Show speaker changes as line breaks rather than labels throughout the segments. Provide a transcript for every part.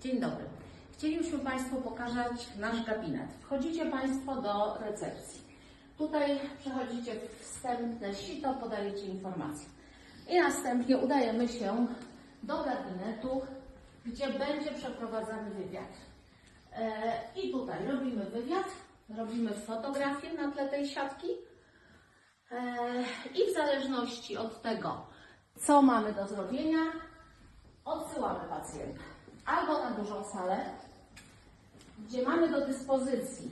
Dzień dobry. Chcielibyśmy Państwu pokazać nasz gabinet. Wchodzicie Państwo do recepcji. Tutaj przechodzicie wstępne sito, podajecie informacje. I następnie udajemy się do gabinetu, gdzie będzie przeprowadzany wywiad. E, I tutaj robimy wywiad, robimy fotografię na tle tej siatki. E, I w zależności od tego, co mamy do zrobienia, odsyłamy pacjenta albo na dużą salę, gdzie mamy do dyspozycji,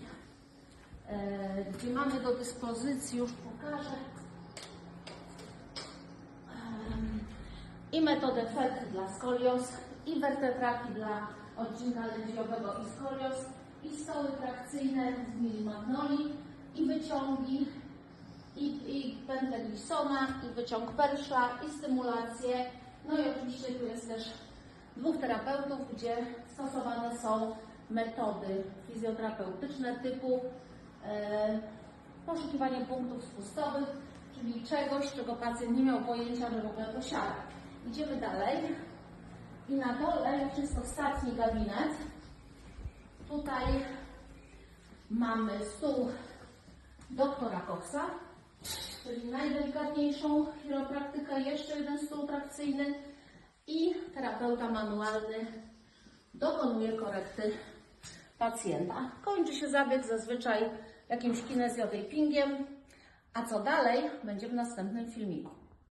e, gdzie mamy do dyspozycji, już pokażę, i metodę FET dla skolios, i wertebraki dla odcinka lędźwiowego i skolios, i stoły trakcyjne z mini magnoli, i wyciągi, i, i pętlę i wyciąg Persza, i stymulację. No i oczywiście tu jest też dwóch terapeutów, gdzie stosowane są metody fizjoterapeutyczne typu e, poszukiwanie punktów spustowych, czyli czegoś, czego pacjent nie miał pojęcia, że w ogóle posiada. Idziemy dalej i na dole już jest ostatni gabinet. Tutaj mamy stół doktora Coxa, czyli najdelikatniejszą chiropraktykę, jeszcze jeden stół trakcyjny i terapeuta manualny dokonuje korekty pacjenta. Kończy się zabieg zazwyczaj jakimś kinezjotapingiem, a co dalej będzie w następnym filmiku.